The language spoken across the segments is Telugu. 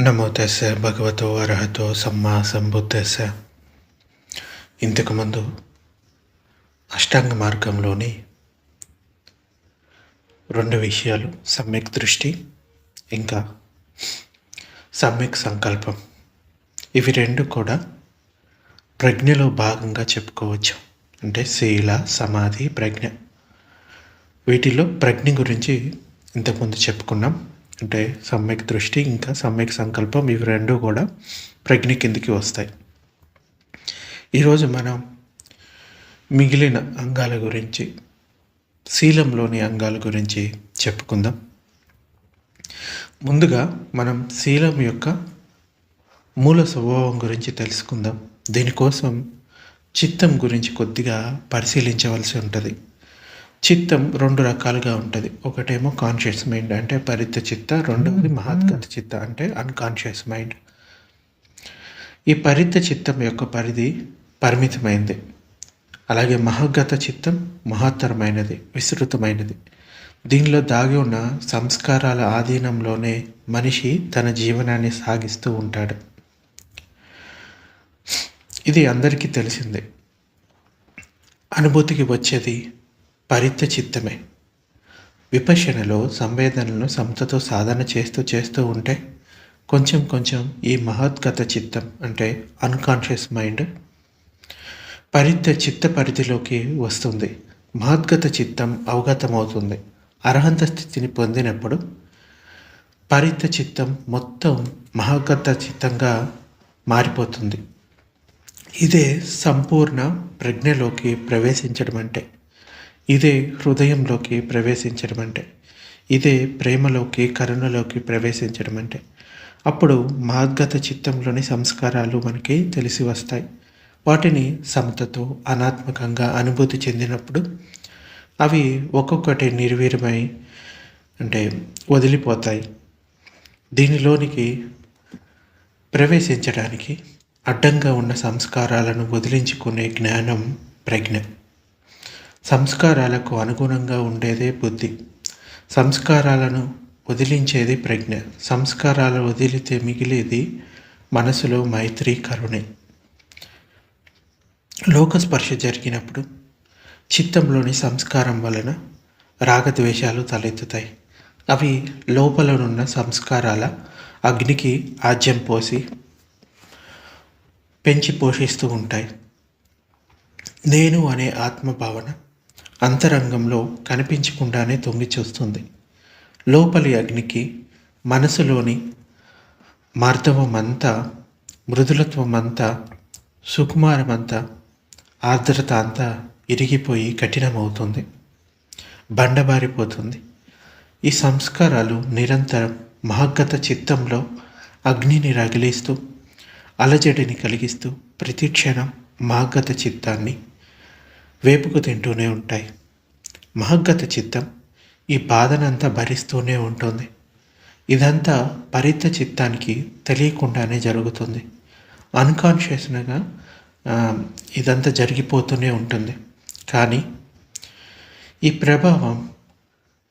నమో తెస్స భగవతో అర్హతో సమ్మా సంబుద్ధస్స ఇంతకుముందు అష్టాంగ మార్గంలోని రెండు విషయాలు సమ్యక్ దృష్టి ఇంకా సమ్యక్ సంకల్పం. ఇవి రెండు కూడా ప్రజ్ఞలో భాగంగా చెప్పుకోవచ్చు. అంటే శీల సమాధి ప్రజ్ఞ. వీటిలో ప్రజ్ఞ గురించి ఇంతకుముందు చెప్పుకున్నాం. అంటే సమ్యక్ దృష్టి ఇంకా సమ్యక్ సంకల్పం ఇవి రెండు కూడా ప్రజ్ఞ కిందికి వస్తాయి. ఈరోజు మనం మిగిలిన అంగాల గురించి శీలంలోని అంగాల గురించి చెప్పుకుందాం. ముందుగా మనం శీలం యొక్క మూల స్వభావం గురించి తెలుసుకుందాం. దీనికోసం చిత్తం గురించి కొద్దిగా పరిశీలించవలసి ఉంటుంది. చిత్తం రెండు రకాలుగా ఉంటుంది. ఒకటేమో కాన్షియస్ మైండ్ అంటే పరిత చిత్త రెండవది మహత్గత చిత్త అంటే అన్కాన్షియస్ మైండ్ ఈ పరిత చిత్తం యొక్క పరిధి పరిమితమైంది. అలాగే మహోగత చిత్తం మహత్తరమైనది విస్తృతమైనది. దీనిలో దాగి ఉన్న సంస్కారాల ఆధీనంలోనే మనిషి తన జీవనాన్ని సాగిస్తూ ఉంటాడు. ఇది అందరికీ తెలిసిందే. అనుభూతికి వచ్చేది పరిత్య చిత్తమే విపశనలో సంవేదనలను సమతతో సాధన చేస్తూ చేస్తూ ఉంటే కొంచెం కొంచెం ఈ మహోద్గత చిత్తం అంటే అన్కాన్షియస్ మైండ్ పరిత్య చిత్త పరిధిలోకి వస్తుంది. మహద్గత చిత్తం అవగతమవుతుంది. అర్హంత స్థితిని పొందినప్పుడు పరిత చిత్తం మొత్తం మహాగత చిత్తంగా మారిపోతుంది. ఇదే సంపూర్ణ ప్రజ్ఞలోకి ప్రవేశించడం అంటే ఇదే హృదయంలోకి ప్రవేశించడం అంటే ఇదే ప్రేమలోకి కరుణలోకి ప్రవేశించడం అంటే అప్పుడు మాద్గత చిత్తంలోని సంస్కారాలు మనకి తెలిసి వస్తాయి. వాటిని సమతతో అనాత్మకంగా అనుభూతి చెందినప్పుడు అవి ఒక్కొక్కటి నిర్వీర్యమై అంటే వదిలిపోతాయి. దీనిలోనికి ప్రవేశించడానికి అడ్డంగా ఉన్న సంస్కారాలను వదిలించుకునే జ్ఞానం ప్రజ్ఞ. సంస్కారాలకు అనుగుణంగా ఉండేదే బుద్ధి. సంస్కారాలను వదిలించేది ప్రజ్ఞ. సంస్కారాలు వదిలితే మిగిలేది మనసులో మైత్రి కరుణే. లోకస్పర్శ జరిగినప్పుడు చిత్తంలోని సంస్కారం వలన రాగద్వేషాలు తలెత్తుతాయి. అవి లోపలనున్న సంస్కారాల అగ్నికి ఆజ్యం పోసి పెంచి పోషిస్తూ ఉంటాయి. నేను అనే ఆత్మభావన అంతరంగంలో కనిపించకుండానే తొంగి చూస్తుంది. లోపలి అగ్నికి మనసులోని మార్ధవమంతా మృదులత్వమంతా సుకుమారమంతా ఆర్ద్రత అంతా ఇరిగిపోయి కఠినమవుతుంది. బండబారిపోతుంది. ఈ సంస్కారాలు నిరంతరం మహగ్గత చిత్తంలో అగ్నిని రగిలిస్తూ అలజడిని కలిగిస్తూ ప్రతిక్షణం మహగ్గత చిత్తాన్ని వేపుకు తింటూనే ఉంటాయి. మహగ్గత చిత్తం ఈ బాధనంతా భరిస్తూనే ఉంటుంది. ఇదంతా పరిత చిత్తానికి తెలియకుండానే జరుగుతుంది. అన్కాన్షియస్గా ఇదంతా జరిగిపోతూనే ఉంటుంది. కానీ ఈ ప్రభావం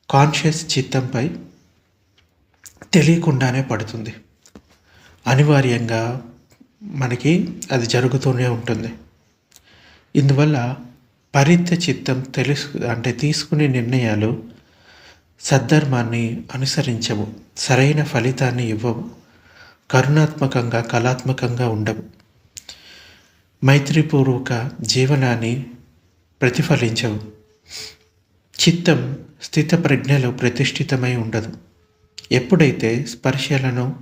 కాన్షియస్ చిత్తంపై తెలియకుండానే పడుతుంది. అనివార్యంగా మనకి అది జరుగుతూనే ఉంటుంది. ఇందువల్ల పరిత్య చిత్తం తెలుసు అంటే తీసుకునే నిర్ణయాలు సద్ధర్మాన్ని అనుసరించవు సరైన ఫలితాన్ని ఇవ్వవు కరుణాత్మకంగా కళాత్మకంగా ఉండవు. మైత్రిపూర్వక జీవనాన్ని ప్రతిఫలించవు. చిత్తం స్థిత ప్రజ్ఞలో ప్రతిష్ఠితమై ఉండదు. ఎప్పుడైతే స్పర్శలను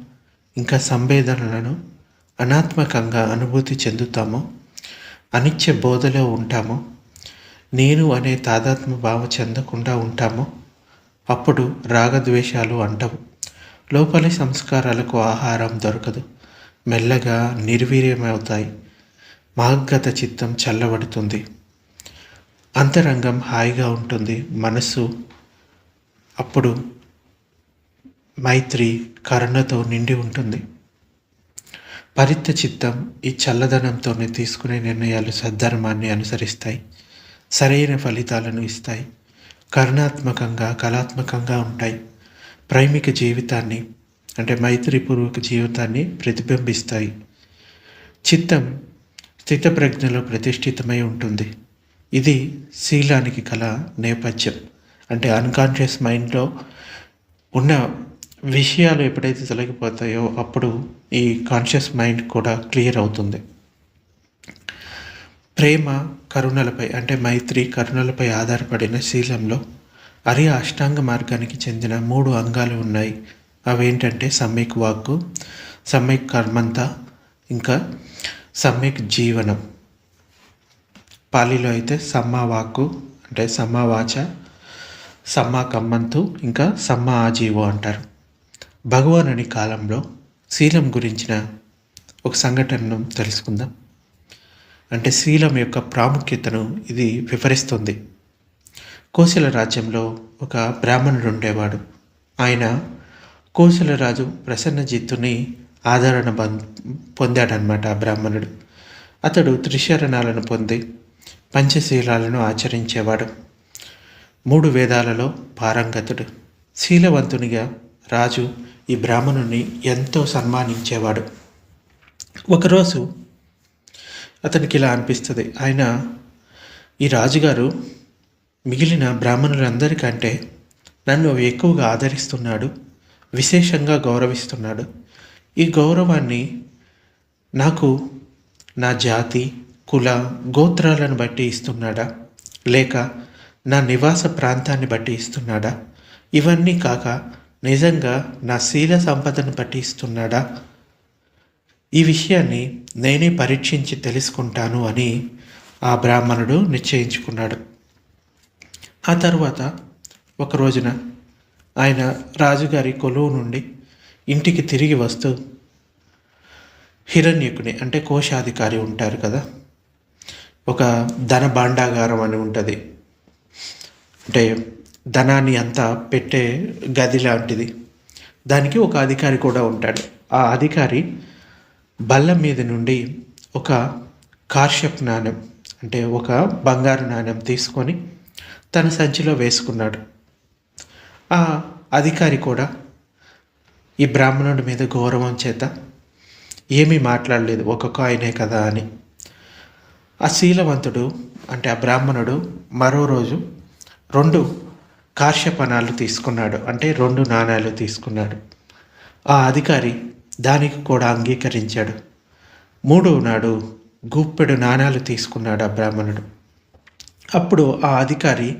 ఇంకా సంవేదనలను అనాత్మకంగా అనుభూతి చెందుతామో అనిత్య బోధలో ఉంటామో నేను అనే తాదాత్మ భావ చెందకుండా ఉంటామో? అప్పుడు రాగద్వేషాలు అంటవు. లోపలి సంస్కారాలకు ఆహారం దొరకదు. మెల్లగా నిర్వీర్యమవుతాయి. మాగ్గత చిత్తం చల్లబడుతుంది. అంతరంగం హాయిగా ఉంటుంది. మనస్సు అప్పుడు మైత్రి కరుణతో నిండి ఉంటుంది. పరిత్య చిత్తం ఈ చల్లదనంతోనే తీసుకునే నిర్ణయాలు సద్ధర్మాన్ని అనుసరిస్తాయి. సరైన ఫలితాలను ఇస్తాయి. కరుణాత్మకంగా కళాత్మకంగా ఉంటాయి. ప్రైమిక జీవితాన్ని అంటే మైత్రిపూర్వక జీవితాన్ని ప్రతిబింబిస్తాయి. చిత్తం స్థితప్రజ్ఞలో ప్రతిష్ఠితమై ఉంటుంది. ఇది శీలానికి కల నేపథ్యం. అంటే అన్కాన్షియస్ మైండ్లో ఉన్న విషయాలు ఎప్పుడైతే తొలగిపోతాయో అప్పుడు ఈ కాన్షియస్ మైండ్ కూడా క్లియర్ అవుతుంది. ప్రేమ కరుణలపై అంటే మైత్రి కరుణలపై ఆధారపడిన శీలంలో అరి అష్టాంగ మార్గానికి చెందిన మూడు అంగాలు ఉన్నాయి. అవేంటంటే సమ్యక్ వాక్కు సమ్యక్ కర్మంత ఇంకా సమ్యక్ జీవనం. పాలీలో అయితే సమ్మా వాక్కు అంటే సమ్మా వాచ సమ్మా కమ్మంతు ఇంకా సమ్మా ఆజీవో అంటారు. భగవానుని కాలంలో శీలం గురించిన ఒక సంఘటనను తెలుసుకుందాం. అంటే శీలం యొక్క ప్రాముఖ్యతను ఇది వివరిస్తుంది. కోశల రాజ్యంలో ఒక బ్రాహ్మణుడు ఉండేవాడు. ఆయన కోశలరాజు ప్రసన్నజిత్తుని ఆదరణ పొందాడనమాట ఆ బ్రాహ్మణుడు. అతడు త్రిశరణాలను పొంది పంచశీలాలను ఆచరించేవాడు. మూడు వేదాలలో పారంగతుడు. శీలవంతునిగా రాజు ఈ బ్రాహ్మణుని ఎంతో సన్మానించేవాడు. ఒకరోజు అతనికి ఇలా అనిపిస్తుంది. ఆయన ఈ రాజుగారు మిగిలిన బ్రాహ్మణులందరికంటే నన్ను ఎక్కువగా ఆదరిస్తున్నాడు విశేషంగా గౌరవిస్తున్నాడు. ఈ గౌరవాన్ని నాకు నా జాతి కుల గోత్రాలను బట్టి ఇస్తున్నాడా? లేక నా నివాస ప్రాంతాన్ని బట్టి ఇస్తున్నాడా? ఇవన్నీ కాక నిజంగా నా శీల సంపదను బట్టి ఇస్తున్నాడా? ఈ విషయాన్ని నేనే పరీక్షించి తెలుసుకుంటాను అని ఆ బ్రాహ్మణుడు నిశ్చయించుకున్నాడు. ఆ తర్వాత ఒక రోజున ఆయన రాజుగారి కొలువు నుండి ఇంటికి తిరిగి వస్తూ హిరణ్యకుని అంటే కోశాధికారి ఉంటారు కదా ఒక ధన భాండాగారం అని ఉంటుంది. అంటే ధనాన్ని అంతా పెట్టే గది లాంటిది. దానికి ఒక అధికారి కూడా ఉంటాడు. ఆ అధికారి బల్ల మీద నుండి ఒక కార్షప్ నాణ్యం అంటే ఒక బంగారు నాణ్యం తీసుకొని తన సంచిలో వేసుకున్నాడు. ఆ అధికారి కూడా ఈ బ్రాహ్మణుడి మీద గౌరవం చేత ఏమీ మాట్లాడలేదు ఒక ఆయనే కదా అని. ఆ శీలవంతుడు అంటే ఆ బ్రాహ్మణుడు మరో రోజు రెండు కార్షపణాలు తీసుకున్నాడు అంటే రెండు నాణాలు తీసుకున్నాడు. ఆ అధికారి దానికి కూడా అంగీకరించాడు. మూడవ నాడు గుప్పెడు నాణాలు తీసుకున్నాడు ఆ బ్రాహ్మణుడు. అప్పుడు ఆ అధికారి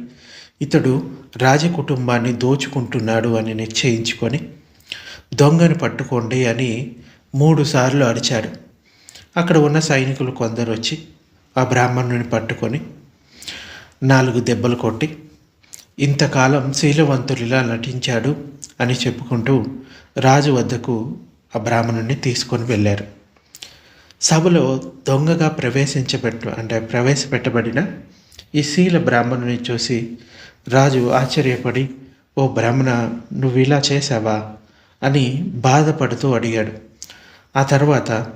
ఇతడు రాజకుటుంబాన్ని దోచుకుంటున్నాడు అని నిశ్చయించుకొని దొంగని పట్టుకోండి అని మూడుసార్లు అరిచాడు. అక్కడ ఉన్న సైనికులు కొందరు వచ్చి ఆ బ్రాహ్మణుని పట్టుకొని నాలుగు దెబ్బలు కొట్టి ఇంతకాలం శీలవంతుడిలా నటించాడు అని చెప్పుకుంటూ రాజు వద్దకు ఆ బ్రాహ్మణుని తీసుకొని వెళ్ళారు. సభలో దొంగగా ప్రవేశించబెట్టు అంటే ప్రవేశపెట్టబడిన ఈ శీల బ్రాహ్మణుని చూసి రాజు ఆశ్చర్యపడి ఓ బ్రాహ్మణ నువ్వు ఇలా చేసావా అని బాధపడుతూ అడిగాడు. ఆ తర్వాత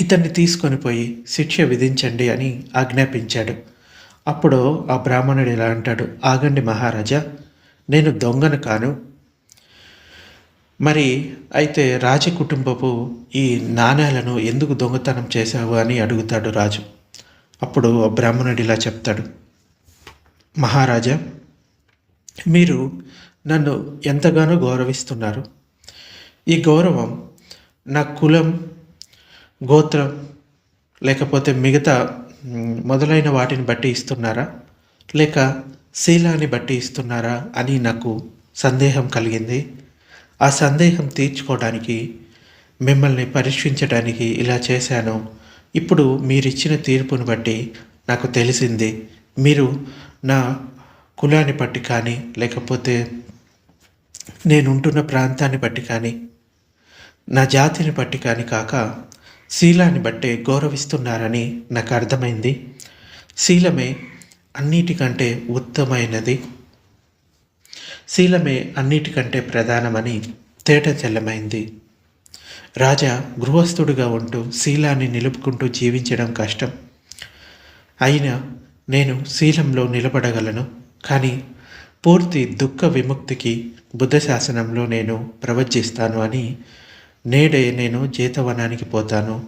ఇతన్ని తీసుకొని పోయి శిక్ష విధించండి అని ఆజ్ఞాపించాడు. అప్పుడు ఆ బ్రాహ్మణుడు ఇలా అంటాడు ఆగండి మహారాజా నేను దొంగను కాను మరి అయితే రాజకుటుంబపు ఈ నాణేలను ఎందుకు దొంగతనం చేశావు అని అడుగుతాడు రాజు. అప్పుడు ఆ బ్రాహ్మణుడు ఇలా చెప్తాడు. మహారాజా మీరు నన్ను ఎంతగానో గౌరవిస్తున్నారు. ఈ గౌరవం నా కులం గోత్రం లేకపోతే మిగతా మొదలైన వాటిని బట్టి ఇస్తున్నారా? లేక శీలాన్ని బట్టి ఇస్తున్నారా అని నాకు సందేహం కలిగింది. ఆ సందేహం తీర్చుకోవడానికి మిమ్మల్ని పరీక్షించడానికి ఇలా చేశాను. ఇప్పుడు మీరిచ్చిన తీర్పును బట్టి నాకు తెలిసింది. మీరు నా కులాన్ని బట్టి కానీ లేకపోతే నేను ఉంటున్న ప్రాంతాన్ని బట్టి కానీ నా జాతిని బట్టి కానీ కాక శీలాన్ని బట్టే గౌరవిస్తున్నారని నాకు అర్థమైంది. శీలమే అన్నిటికంటే ఉత్తమైనది. శీలమే అన్నిటికంటే ప్రధానమని తేట తెల్లమైంది రాజా గృహస్థుడిగా ఉంటూ శీలాన్ని నిలుపుకుంటూ జీవించడం కష్టం. అయినా నేను శీలంలో నిలబడగలను కానీ పూర్తి దుఃఖ విముక్తికి బుద్ధ శాసనంలో నేను ప్రవచిస్తాను అని నేడే నేను జీతవనానికి పోతాను.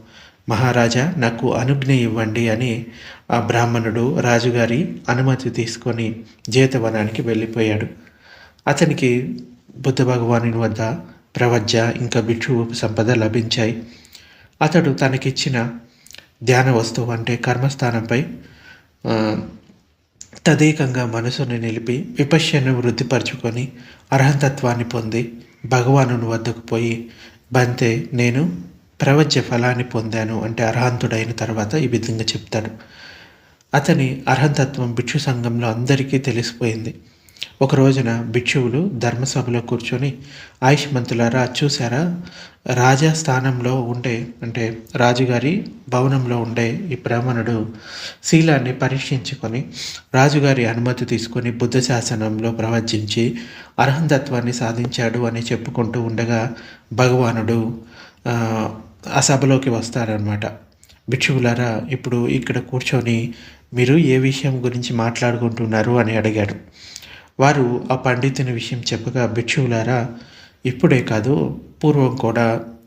మహారాజా నాకు అనుజ్ఞ ఇవ్వండి అని ఆ బ్రాహ్మణుడు రాజుగారి అనుమతి తీసుకొని జీతవనానికి వెళ్ళిపోయాడు. అతనికి బుద్ధ భగవానుని వద్ద ప్రవజ్జ ఇంకా భిక్షు సంపద లభించాయి. అతడు తనకిచ్చిన ధ్యాన వస్తువు అంటే కర్మస్థానంపై తదేకంగా మనసుని నిలిపి విపశ్యను వృద్ధిపరచుకొని అర్హంతత్వాన్ని పొంది భగవానుని వద్దకు పోయి బంతే నేను ప్రవజ్య ఫలాన్ని పొందాను అంటే అర్హంతుడైన తర్వాత ఈ విధంగా చెప్తాడు. అతని అర్హంతత్వం భిక్షు సంఘంలో అందరికీ తెలిసిపోయింది. ఒక రోజున భిక్షువులు ధర్మసభలో కూర్చొని ఆయుష్మంతులారా చూసారా రాజా స్థానంలో ఉండే అంటే రాజుగారి భవనంలో ఉండే ఈ బ్రాహ్మణుడు శీలాన్ని పరీక్షించుకొని రాజుగారి అనుమతి తీసుకొని బుద్ధ శాసనంలో ప్రవచించి అర్హంతత్వాన్ని సాధించాడు అని చెప్పుకుంటూ ఉండగా భగవానుడు ఆ, సభలోకి వస్తారనమాట భిక్షువులారా ఇప్పుడు ఇక్కడ కూర్చొని మీరు ఏ విషయం గురించి మాట్లాడుకుంటున్నారు? అని అడిగాడు. వారు ఆ పండితుని విషయం చెప్పగా భిక్షువులారా ఇప్పుడే కాదు పూర్వం కూడా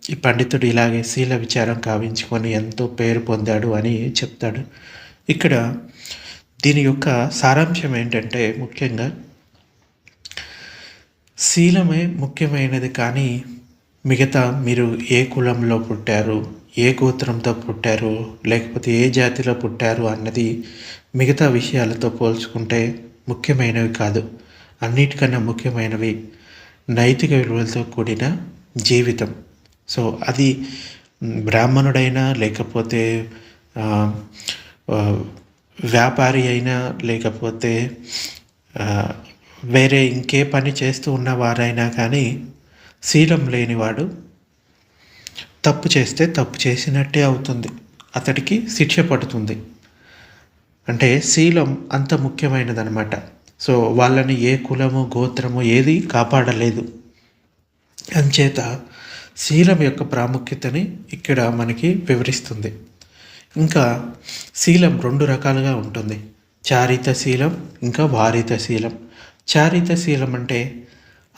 ఈ పండితుడు ఇలాగే శీల విచారం కావించుకొని ఎంతో పేరు పొందాడు అని చెప్తాడు. ఇక్కడ దీని యొక్క సారాంశం ఏంటంటే ముఖ్యంగా శీలమే ముఖ్యమైనది కానీ మిగతా మీరు ఏ కులంలో పుట్టారు ఏ గోత్రంతో పుట్టారు లేకపోతే ఏ జాతిలో పుట్టారు అన్నది మిగతా విషయాలతో పోల్చుకుంటే ముఖ్యమైనవి కాదు. అన్నిటికన్నా ముఖ్యమైనవి నైతిక విలువలతో కూడిన జీవితం. సో అది బ్రాహ్మణుడైనా లేకపోతే వ్యాపారి అయినా లేకపోతే వేరే ఇంకే పని చేస్తూ ఉన్నవారైనా కానీ శీలం లేనివాడు తప్పు చేస్తే తప్పు చేసినట్టే అవుతుంది. అతడికి శిక్ష పడుతుంది. అంటే శీలం అంత ముఖ్యమైనదనమాట సో వాళ్ళని ఏ కులము గోత్రము ఏది కాపాడలేదు. అంచేత శీలం యొక్క ప్రాముఖ్యతని ఇక్కడ మనకి వివరిస్తుంది. ఇంకా శీలం రెండు రకాలుగా ఉంటుంది. చారిత శీలం ఇంకా వారిత శీలం. చారిత శీలం అంటే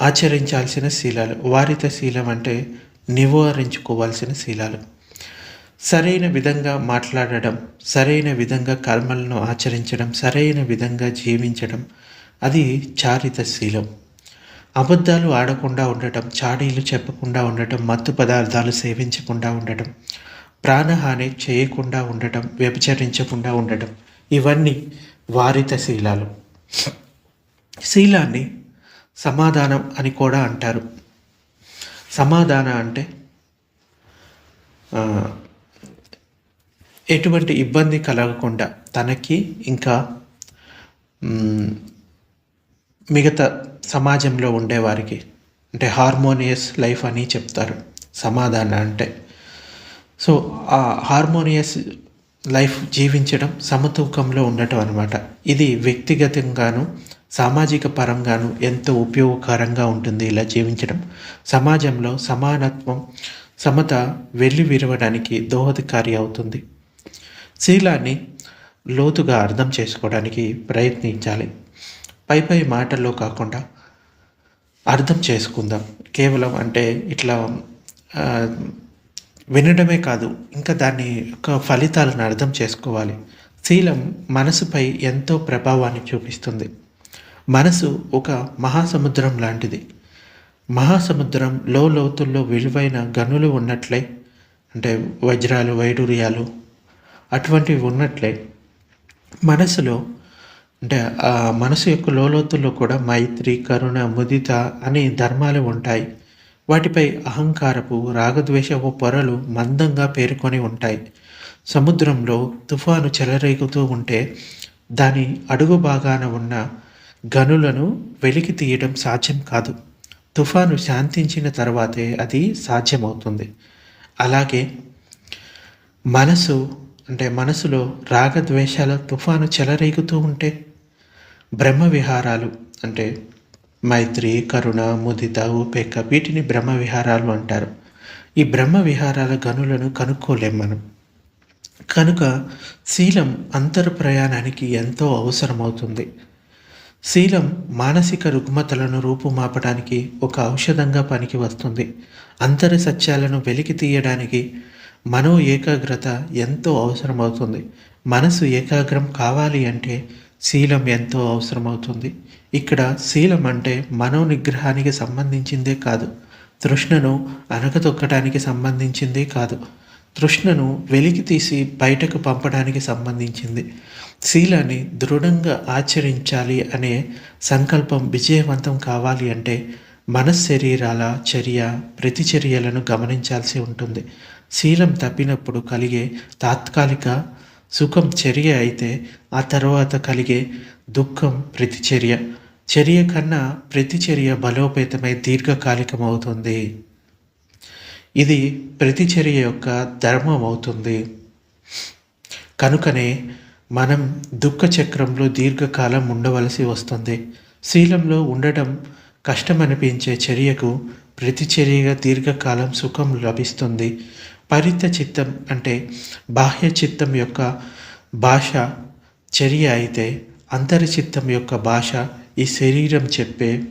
ఆచరించాల్సిన శీలాలు. వారిత శీలం అంటే నివారించుకోవాల్సిన శీలాలు. సరైన విధంగా మాట్లాడడం సరైన విధంగా కర్మలను ఆచరించడం సరైన విధంగా జీవించడం అది చారిత శీలం. అబద్ధాలు ఆడకుండా ఉండటం చాడీలు చెప్పకుండా ఉండటం మత్తు పదార్థాలు సేవించకుండా ఉండటం ప్రాణహాని చేయకుండా ఉండటం వ్యభిచరించకుండా ఉండటం ఇవన్నీ వారిత శీలాలు. శీలాన్ని సమాధానం అని కూడా అంటారు. సమాధాన అంటే ఎటువంటి ఇబ్బంది కలగకుండా తనకి ఇంకా మిగతా సమాజంలో ఉండేవారికి అంటే హార్మోనియస్ లైఫ్ అని చెప్తారు సమాధాన అంటే. సో ఆ హార్మోనియస్ లైఫ్ జీవించడం సమతూకంలో ఉండటం అనమాట ఇది వ్యక్తిగతంగాను సామాజిక పరంగాను ఎంతో ఉపయోగకరంగా ఉంటుంది ఇలా జీవించడం. సమాజంలో సమానత్వం సమత వెళ్ళి విరవడానికి దోహదకారి అవుతుంది. శీలాన్ని లోతుగా అర్థం చేసుకోవడానికి ప్రయత్నించాలి. పై పై మాటల్లో కాకుండా అర్థం చేసుకుందాం. కేవలం అంటే ఇట్లా వినడమే కాదు ఇంకా దాని యొక్క ఫలితాలను అర్థం చేసుకోవాలి. శీలం మనసుపై ఎంతో ప్రభావాన్ని చూపిస్తుంది. మనసు ఒక మహాసముద్రం లాంటిది. మహాసముద్రం లోతుల్లో విలువైన గనులు ఉన్నట్లే అంటే వజ్రాలు వైడూర్యాలు అటువంటివి ఉన్నట్లే మనసులో అంటే మనసు యొక్క లోలోతుల్లో కూడా మైత్రి కరుణ ముదిత అనే ధర్మాలు ఉంటాయి. వాటిపై అహంకారపు రాగద్వేషపు పొరలు మందంగా పేరుకొని ఉంటాయి. సముద్రంలో తుఫాను చెలరేగుతూ ఉంటే దాని అడుగు భాగాన ఉన్న గనులను వెలికి తీయడం సాధ్యం కాదు. తుఫాను శాంతించిన తర్వాతే అది సాధ్యమవుతుంది. అలాగే మనసు అంటే మనసులో రాగద్వేషాల తుఫాను చెలరేగుతూ ఉంటే బ్రహ్మ విహారాలు అంటే మైత్రి కరుణ ముదిత ఉపేక్ష వీటిని బ్రహ్మ విహారాలు అంటారు. ఈ బ్రహ్మ విహారాల గనులను కనుక్కోలేం మనం. కనుక శీలం అంతర్ ప్రయాణానికి ఎంతో అవసరమవుతుంది. శీలం మానసిక రుగ్మతలను రూపుమాపడానికి ఒక ఔషధంగా పనికి వస్తుంది అంతర సత్యాలను వెలికి తీయడానికి మనో ఏకాగ్రత ఎంతో అవసరమవుతుంది. మనసు ఏకాగ్రం కావాలి అంటే శీలం ఎంతో అవసరమవుతుంది. ఇక్కడ శీలం అంటే మనో నిగ్రహానికి సంబంధించిందే కాదు. తృష్ణను అనగతొక్కడానికి సంబంధించిందే కాదు. తృష్ణను వెలికి తీసి బయటకు పంపడానికి సంబంధించింది. శీలాన్ని దృఢంగా ఆచరించాలి అనే సంకల్పం విజయవంతం కావాలి అంటే మనశ్శరీరాల చర్య ప్రతిచర్యలను గమనించాల్సి ఉంటుంది. శీలం తప్పినప్పుడు కలిగే తాత్కాలిక సుఖం చర్య అయితే ఆ తర్వాత కలిగే దుఃఖం ప్రతిచర్య. చర్య కన్నా ప్రతిచర్య బలోపేతమై దీర్ఘకాలికమవుతుంది. ఇది ప్రతిచర్య యొక్క ధర్మం అవుతుంది కనుకనే మనం దుఃఖ చక్రంలో దీర్ఘకాలం ఉండవలసి వస్తుంది. శీలంలో ఉండటం కష్టమనిపించే చర్యకు ప్రతిచర్యగా దీర్ఘకాలం సుఖం లభిస్తుంది. పరిత చిత్తం అంటే బాహ్య చిత్తం యొక్క భాష చర్య అయితే అంతరిచిత్తం యొక్క భాష ఈ శరీరం చెప్పే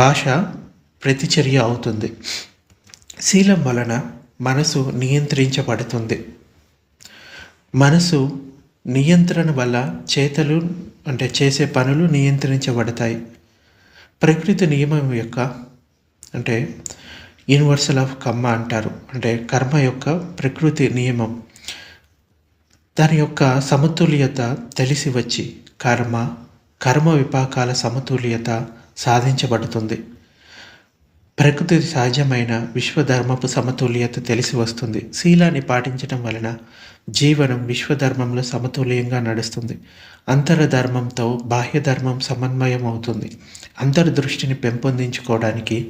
భాష ప్రతిచర్య అవుతుంది. శీలం వలన మనసు నియంత్రించబడుతుంది. మనసు నియంత్రణ వల్ల చేతలు అంటే చేసే పనులు నియంత్రించబడతాయి. ప్రకృతి నియమం యొక్క అంటే యూనివర్సల్ ఆఫ్ కర్మ అంటారు. అంటే కర్మ యొక్క ప్రకృతి నియమం. దాని యొక్క సమతుల్యత తెలిసి వచ్చి కర్మ కర్మ విపాకాల సమతుల్యత సాధించబడుతుంది. ప్రకృతి సహజమైన విశ్వధర్మపు సమతుల్యత తెలిసి వస్తుంది. శీలాన్ని పాటించడం వలన జీవనం విశ్వధర్మంలో సమతుల్యంగా నడుస్తుంది. అంతరధర్మంతో బాహ్యధర్మం సమన్వయం అవుతుంది అంతర్దృష్టిని పెంపొందించుకోవడానికి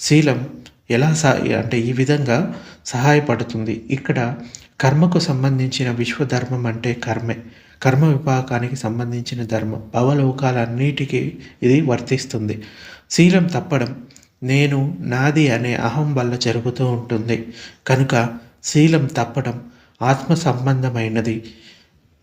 శీలం ఎలా సా అంటే ఈ విధంగా సహాయపడుతుంది. ఇక్కడ కర్మకు సంబంధించిన విశ్వధర్మం అంటే కర్మే. కర్మ విపాకానికి సంబంధించిన ధర్మం. భవలోకాలన్నిటికీ ఇది వర్తిస్తుంది. శీలం తప్పడం నేను నాది అనే అహం వల్ల జరుగుతూ ఉంటుంది. కనుక శీలం తప్పడం ఆత్మ సంబంధమైనది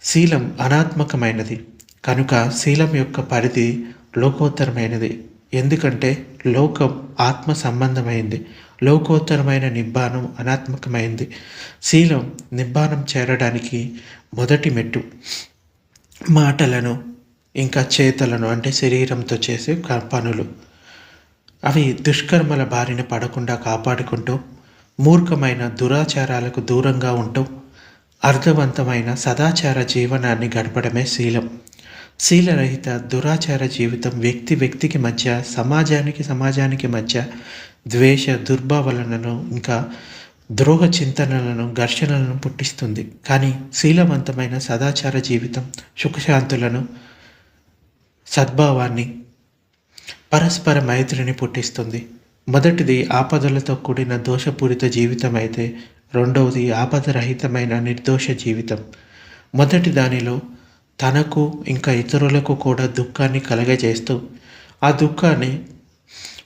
శీలం అనాత్మకమైనది. కనుక శీలం యొక్క పరిధి లోకోత్తరమైనది. ఎందుకంటే లోకం ఆత్మ సంబంధమైంది లోకోత్తరమైన నిబ్బానం అనాత్మకమైంది. శీలం నిబ్బానం చేరడానికి మొదటి మెట్టు. మాటలను ఇంకా చేతలను అంటే శరీరంతో చేసే పనులు అవి దుష్కర్మల బారిన పడకుండా కాపాడుకుంటూ మూర్ఖమైన దురాచారాలకు దూరంగా ఉంటూ అర్థవంతమైన సదాచార జీవనాన్ని గడపడమే శీలం. శీలరహిత దురాచార జీవితం వ్యక్తి వ్యక్తికి మధ్య సమాజానికి సమాజానికి మధ్య ద్వేష దుర్భావనలను ఇంకా ద్రోహ చింతనలను ఘర్షణలను పుట్టిస్తుంది. కానీ శీలవంతమైన సదాచార జీవితం సుఖశాంతులను సద్భావాన్ని పరస్పర మైత్రిని పుట్టిస్తుంది. మొదటిది ఆపదలతో కూడిన దోషపూరిత జీవితం అయితే రెండవది ఆపదరహితమైన నిర్దోష జీవితం. మొదటి దానిలో తనకు ఇంకా ఇతరులకు కూడా దుఃఖాన్ని కలగజేస్తూ ఆ దుఃఖాన్ని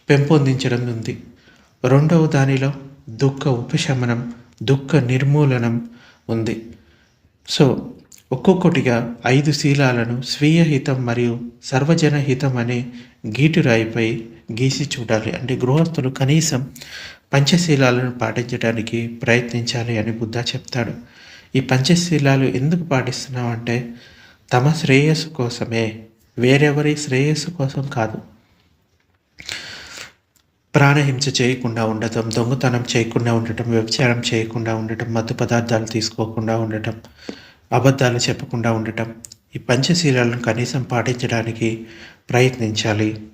పెంపొందించడం ఉంది. రెండవ దానిలో దుఃఖ ఉపశమనం దుఃఖ నిర్మూలనం ఉంది. సో ఒక్కొక్కటిగా ఐదు శీలాలను స్వీయ హితం మరియు సర్వజన హితం అనే గీటురాయిపై గీసి చూడాలి. అంటే గృహస్థులు కనీసం పంచశీలాలను పాటించడానికి ప్రయత్నించాలి అని బుద్ధ చెప్తాడు. ఈ పంచశీలాలు ఎందుకు పాటిస్తున్నావు అంటే తమ శ్రేయస్సు కోసమే వేరెవరి శ్రేయస్సు కోసం కాదు. ప్రాణహింస చేయకుండా ఉండటం దొంగతనం చేయకుండా ఉండటం వ్యభిచారం చేయకుండా ఉండటం మత్తు పదార్థాలు తీసుకోకుండా ఉండటం అబద్ధాలు చెప్పకుండా ఉండటం ఈ పంచశీలాలను కనీసం పాటించడానికి ప్రయత్నించాలి.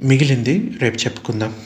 మిగిలింది రేపు చెప్పుకుందాం.